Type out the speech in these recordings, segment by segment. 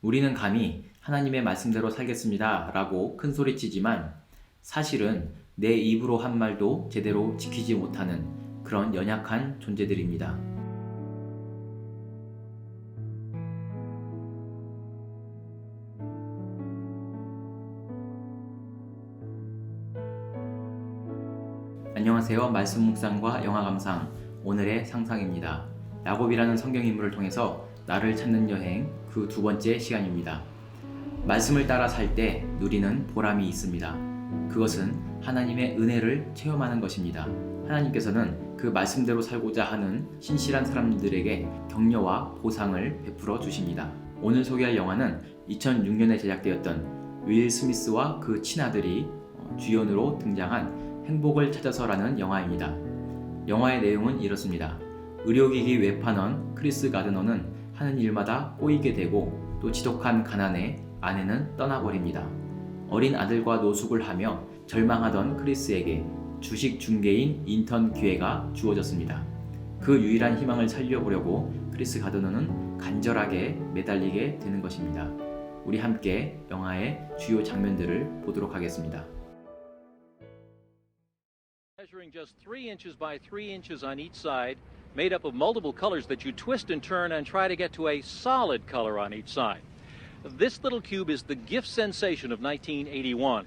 우리는 감히 하나님의 말씀대로 살겠습니다. 라고 큰 소리치지만 사실은 내 입으로 한 말도 제대로 지키지 못하는 그런 연약한 존재들입니다. 안녕하세요. 말씀 묵상과 영화 감상 오늘의 상상입니다. 야곱이라는 성경 인물을 통해서 나를 찾는 여행 그 두 번째 시간입니다. 말씀을 따라 살 때 누리는 보람이 있습니다. 그것은 하나님의 은혜를 체험하는 것입니다. 하나님께서는 그 말씀대로 살고자 하는 신실한 사람들에게 격려와 보상을 베풀어 주십니다. 오늘 소개할 영화는 2006년에 제작되었던 윌 스미스와 그 친아들이 어, 주연으로 등장한 행복을 찾아서라는 영화입니다. 영화의 내용은 이렇습니다. 의료기기 외판원 크리스 가드너는 하는 일마다 꼬이게 되고 또 지독한 가난에 아내는 떠나버립니다. 어린 아들과 노숙을 하며 절망하던 크리스에게 주식 중개인 인턴 기회가 주어졌습니다. 그 유일한 희망을 살려보려고 크리스 가드너는 간절하게 매달리게 되는 것입니다. 우리 함께 영화의 주요 장면들을 보도록 하겠습니다. Measuring just three inches by three inches on each side, made up of multiple colors that you twist and turn and try to get to a solid color on each side. This little cube is the gift sensation of 1981.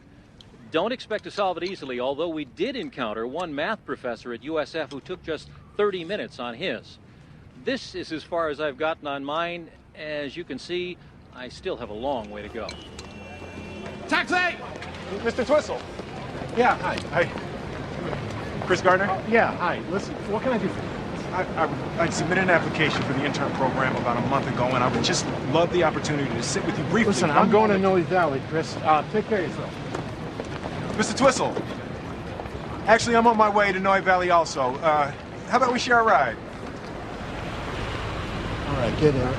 Don't expect to solve it easily, although we did encounter one math professor at USF who took just 30 minutes on his. This is as far as I've gotten on mine. As you can see, I still have a long way to go. Taxi! Mr. Twistle. Yeah, hi. Hi. Chris Gardner. Yeah, hi. Listen, what can I do for you? I, I, I submitted an application for the intern program about a month ago, and I would just love the opportunity to sit with you briefly. Listen, I'm going to moment. Noe Valley, Chris. Uh, take care of yourself. Mr. Twistle. Actually, I'm on my way to Noe Valley also. Uh, how about we share a ride? All right, get in.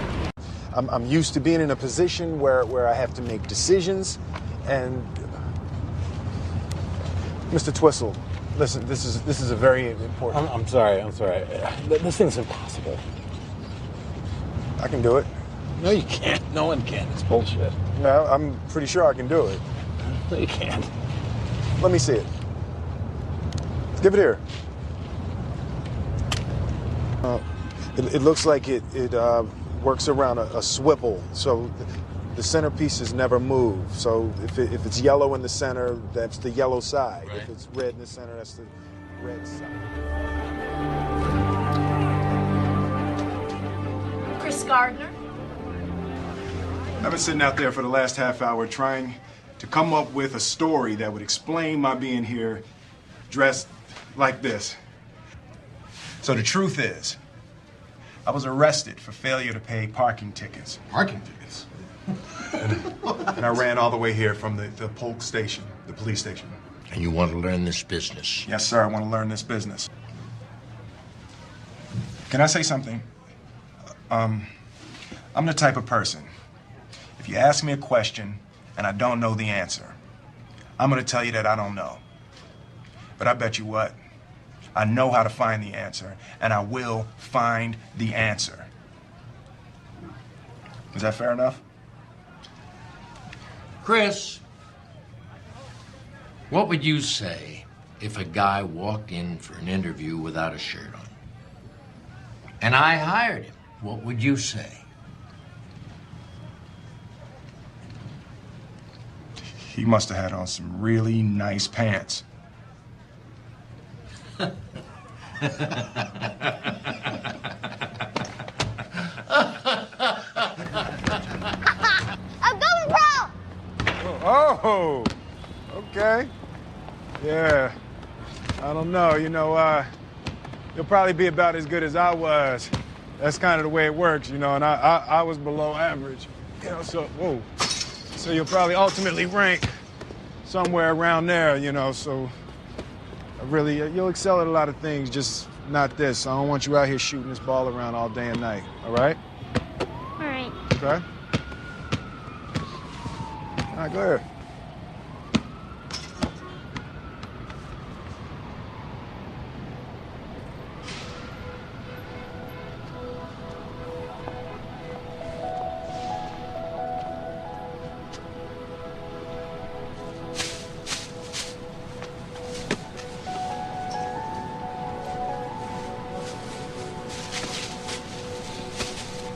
I'm, I'm used to being in a position where, where I have to make decisions. And Mr. Twistle, listen, this is this is a very important. I'm, I'm sorry, I'm sorry. This thing's impossible. I can do it. No, you can't. No one can. It's bullshit. No, I'm pretty sure I can do it. No, you can't. Let me see it. Give it here. Uh, it, it looks like it it uh, works around a, a swivel, so the, the centerpiece is never moved. So if, it, if it's yellow in the center, that's the yellow side. If it's red in the center, that's the red side. Chris Gardner. I've been sitting out there for the last half hour trying to come up with a story that would explain my being here dressed like this. So the truth is, I was arrested for failure to pay parking tickets. Parking tickets. And I ran all the way here from the, the Polk station, the police station. And you want to learn this business. Yes, sir, I want to learn this business. Can I say something? Um, I'm the type of person, if you ask me a question and I don't know the answer, I'm going to tell you that I don't know. But I bet you what? I know how to find the answer, and I will find the answer. Is that fair enough? Chris, what would you say if a guy walked in for an interview without a shirt on? And I hired him. What would you say? He must have had on some really nice pants. I'm going pro! Oh, okay. Yeah. I don't know. You know, uh, you'll probably be about as good as I was. That's kind of the way it works, you know, and I, I, I was below average. You know, so, whoa. So you'll probably ultimately rank somewhere around there, you know, so I really, you'll excel at a lot of things, just not this. I don't want you out here shooting this ball around all day and night, all right? All right. Okay? All right, go ahead.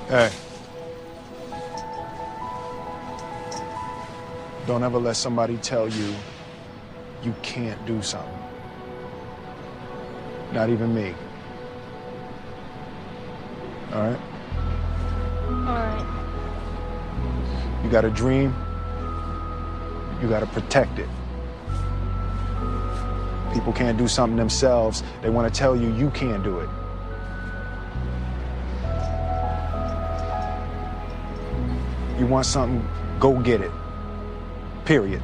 Hey. Don't ever let somebody tell you you can't do something. Not even me. All right? Alright. You got a dream, you got to protect it. People can't do something themselves, they want to tell you you can't do it. You want something, go get it. Period.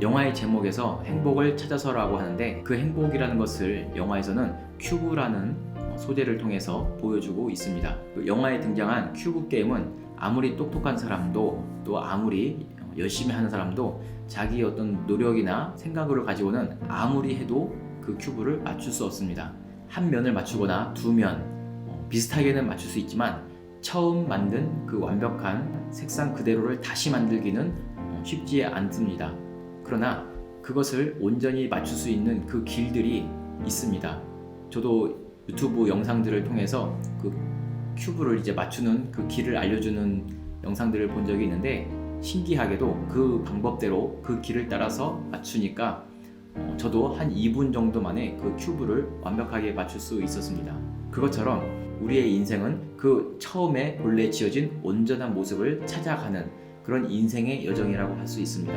영화의 제목에서 행복을 찾아서라고 하는데 그 행복이라는 것을 영화에서는 큐브라는 어, 소재를 통해서 보여주고 있습니다. 그 영화에 등장한 큐브 게임은 아무리 똑똑한 사람도 또 아무리 어, 열심히 하는 사람도 자기의 어떤 노력이나 생각을 가지고는 아무리 해도 그 큐브를 맞출 수 없습니다. 한 면을 맞추거나 두면 어, 비슷하게는 맞출 수 있지만 처음 만든 그 완벽한 색상 그대로를 다시 만들기는 어, 쉽지 않습니다. 그러나 그것을 온전히 맞출 수 있는 그 길들이 있습니다. 저도 유튜브 영상들을 통해서 그 큐브를 이제 맞추는 그 길을 알려주는 영상들을 본 적이 있는데 신기하게도 그 방법대로 그 길을 따라서 맞추니까 어, 저도 한 2분 정도 만에 그 큐브를 완벽하게 맞출 수 있었습니다. 그것처럼 우리의 인생은 그 처음에 본래 지어진 온전한 모습을 찾아가는 그런 인생의 여정이라고 할 수 있습니다.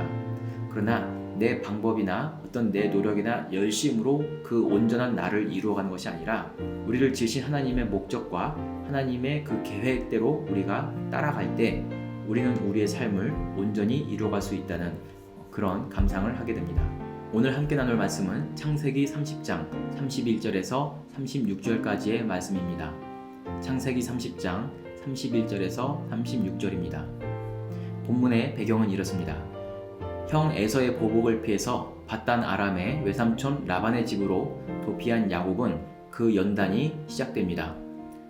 그러나 내 방법이나 어떤 내 노력이나 열심으로 그 온전한 나를 이루어가는 것이 아니라 우리를 지으신 하나님의 목적과 하나님의 그 계획대로 우리가 따라갈 때 우리는 우리의 삶을 온전히 이루어갈 수 있다는 그런 감상을 하게 됩니다. 오늘 함께 나눌 말씀은 창세기 30장 31절에서 36절까지의 말씀입니다. 창세기 30장 31절에서 36절입니다. 본문의 배경은 이렇습니다. 형 에서의 보복을 피해서 바단 아람의 외삼촌 라반의 집으로 도피한 야곱은 그 연단이 시작됩니다.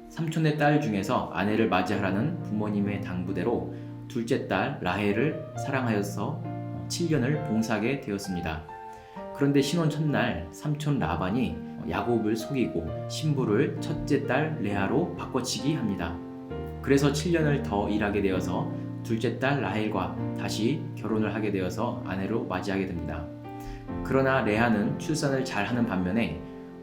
삼촌의 딸 중에서 아내를 맞이하라는 부모님의 당부대로 둘째 딸 라헬을 사랑하여서 7년을 봉사하게 되었습니다. 그런데 신혼 첫날 삼촌 라반이 야곱을 속이고 신부를 첫째 딸 레아로 바꿔치기 합니다. 그래서 7년을 더 일하게 되어서 둘째 딸 라헬과 다시 결혼을 하게 되어서 아내로 맞이하게 됩니다. 그러나 레아는 출산을 잘하는 반면에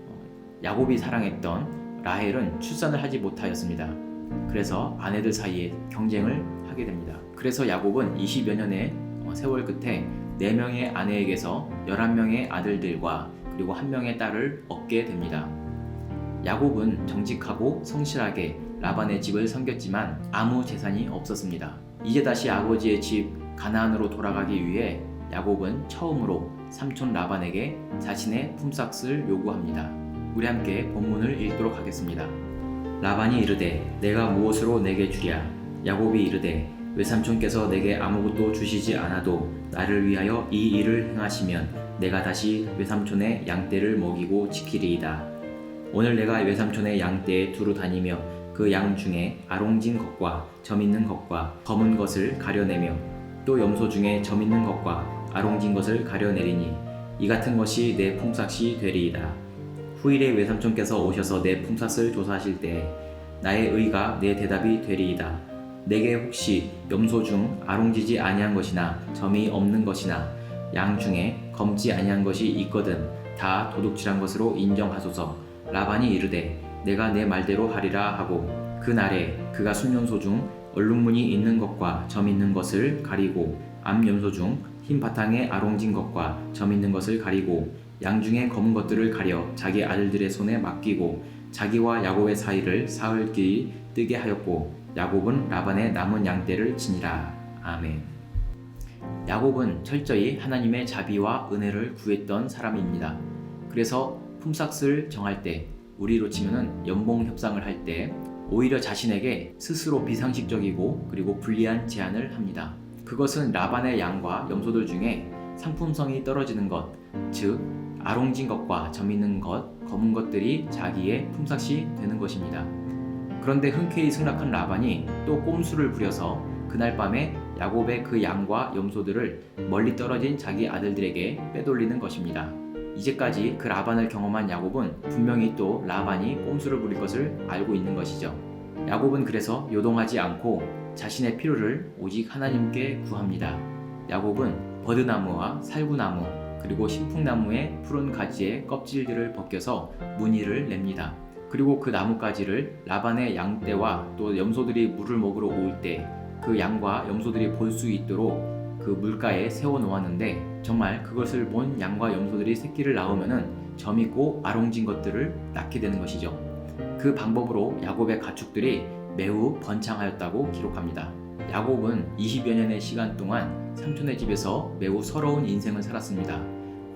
어, 야곱이 사랑했던 라헬은 출산을 하지 못하였습니다. 그래서 아내들 사이에 경쟁을 하게 됩니다. 그래서 야곱은 20여 년의 어, 세월 끝에 4명의 아내에게서 11명의 아들들과 그리고 1명의 딸을 얻게 됩니다. 야곱은 정직하고 성실하게 라반의 집을 섬겼지만 아무 재산이 없었습니다. 이제 다시 아버지의 집 가나안으로 돌아가기 위해 야곱은 처음으로 삼촌 라반에게 자신의 품삯을 요구합니다. 우리 함께 본문을 읽도록 하겠습니다. 라반이 이르되 내가 무엇으로 내게 주랴 야곱이 이르되 외삼촌께서 내게 아무것도 주시지 않아도 나를 위하여 이 일을 행하시면 내가 다시 외삼촌의 양떼를 먹이고 지키리이다. 오늘 내가 외삼촌의 양떼에 두루 다니며 그 양 중에 아롱진 것과 점 있는 것과 검은 것을 가려내며 또 염소 중에 점 있는 것과 아롱진 것을 가려내리니 이 같은 것이 내 품삯이 되리이다. 후일에 외삼촌께서 오셔서 내 품삯을 조사하실 때 나의 의가 내 대답이 되리이다. 내게 혹시 염소 중 아롱지지 아니한 것이나 점이 없는 것이나 양 중에 검지 아니한 것이 있거든 다 도둑질한 것으로 인정하소서. 라반이 이르되 내가 내 말대로 하리라 하고 그 날에 그가 순염소 중 얼룩무늬 있는 것과 점 있는 것을 가리고 암염소 중 흰 바탕에 아롱진 것과 점 있는 것을 가리고 양 중에 검은 것들을 가려 자기 아들들의 손에 맡기고 자기와 야곱의 사이를 사흘 길이 뜨게 하였고 야곱은 라반의 남은 양떼를 지니라 아멘. 야곱은 철저히 하나님의 자비와 은혜를 구했던 사람입니다. 그래서 품삯을 정할 때 우리로 치면은 연봉 협상을 할 때 오히려 자신에게 스스로 비상식적이고 그리고 불리한 제안을 합니다. 그것은 라반의 양과 염소들 중에 상품성이 떨어지는 것, 즉 아롱진 것과 점 있는 것, 검은 것들이 자기의 품삯이 되는 것입니다. 그런데 흔쾌히 승낙한 라반이 또 꼼수를 부려서 그날 밤에 야곱의 그 양과 염소들을 멀리 떨어진 자기 아들들에게 빼돌리는 것입니다. 이제까지 그 라반을 경험한 야곱은 분명히 또 라반이 꼼수를 부릴 것을 알고 있는 것이죠. 야곱은 그래서 요동하지 않고 자신의 필요를 오직 하나님께 구합니다. 야곱은 버드나무와 살구나무 그리고 신풍나무의 푸른 가지의 껍질들을 벗겨서 무늬를 냅니다. 그리고 그 나뭇가지를 라반의 양떼와 또 염소들이 물을 먹으러 올 때 그 양과 염소들이 볼 수 있도록 그 물가에 세워 놓았는데 정말 그것을 본 양과 염소들이 새끼를 낳으면은 점 있고 아롱진 것들을 낳게 되는 것이죠. 그 방법으로 야곱의 가축들이 매우 번창하였다고 기록합니다. 야곱은 20여 년의 시간 동안 삼촌의 집에서 매우 서러운 인생을 살았습니다.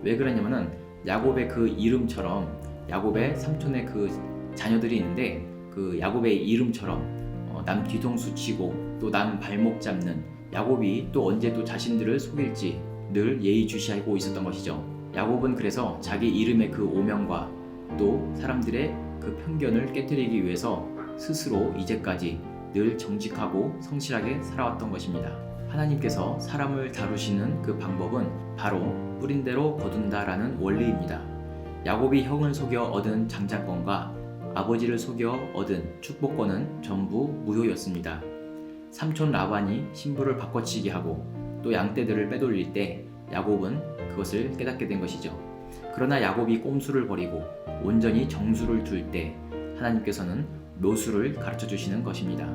왜 그러냐면은 야곱의 그 이름처럼 야곱의 삼촌의 그 자녀들이 있는데 그 야곱의 이름처럼 어, 남 뒤통수 치고 또 남 발목 잡는 야곱이 또 언제 또 자신들을 속일지 늘 예의주시하고 있었던 것이죠. 야곱은 그래서 자기 이름의 그 오명과 또 사람들의 그 편견을 깨뜨리기 위해서 스스로 이제까지 늘 정직하고 성실하게 살아왔던 것입니다. 하나님께서 사람을 다루시는 그 방법은 바로 뿌린 대로 거둔다라는 원리입니다. 야곱이 형을 속여 얻은 장자권과 아버지를 속여 얻은 축복권은 전부 무효였습니다. 삼촌 라반이 신부를 바꿔치기 하고 또 양떼들을 빼돌릴 때 야곱은 그것을 깨닫게 된 것이죠. 그러나 야곱이 꼼수를 버리고 온전히 정수를 둘 때 하나님께서는 묘수를 가르쳐 주시는 것입니다.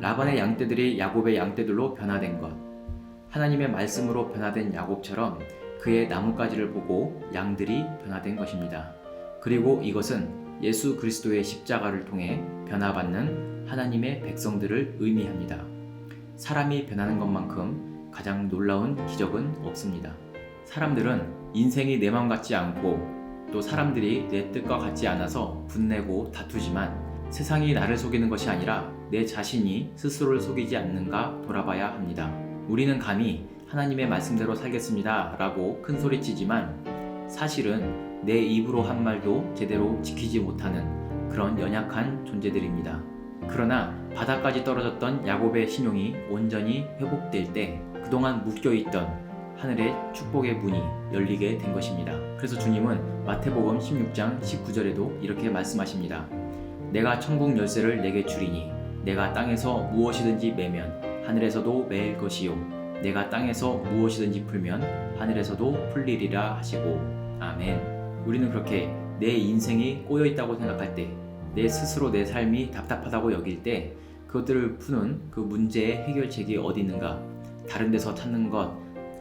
라반의 양떼들이 야곱의 양떼들로 변화된 것. 하나님의 말씀으로 변화된 야곱처럼 그의 나뭇가지를 보고 양들이 변화된 것입니다. 그리고 이것은 예수 그리스도의 십자가를 통해 변화받는 하나님의 백성들을 의미합니다. 사람이 변하는 것만큼 가장 놀라운 기적은 없습니다. 사람들은 인생이 내맘 같지 않고 또 사람들이 내 뜻과 같지 않아서 분내고 다투지만 세상이 나를 속이는 것이 아니라 내 자신이 스스로를 속이지 않는가 돌아봐야 합니다. 우리는 감히 하나님의 말씀대로 살겠습니다 라고 큰 소리치지만 사실은 내 입으로 한 말도 제대로 지키지 못하는 그런 연약한 존재들입니다. 그러나 바닥까지 떨어졌던 야곱의 신용이 온전히 회복될 때 그동안 묶여있던 하늘의 축복의 문이 열리게 된 것입니다. 그래서 주님은 마태복음 16장 19절에도 이렇게 말씀하십니다. 내가 천국 열쇠를 내게 주리니 내가 땅에서 무엇이든지 매면 하늘에서도 매일 것이요 내가 땅에서 무엇이든지 풀면 하늘에서도 풀리리라 하시고 아멘. 우리는 그렇게 내 인생이 꼬여 있다고 생각할 때, 내 스스로 내 삶이 답답하다고 여길 때, 그것들을 푸는 그 문제의 해결책이 어디 있는가? 다른 데서 찾는 것,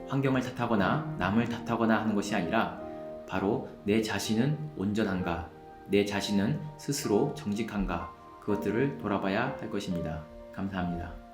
환경을 탓하거나 남을 탓하거나 하는 것이 아니라 바로 내 자신은 온전한가? 내 자신은 스스로 정직한가? 그것들을 돌아봐야 할 것입니다. 감사합니다.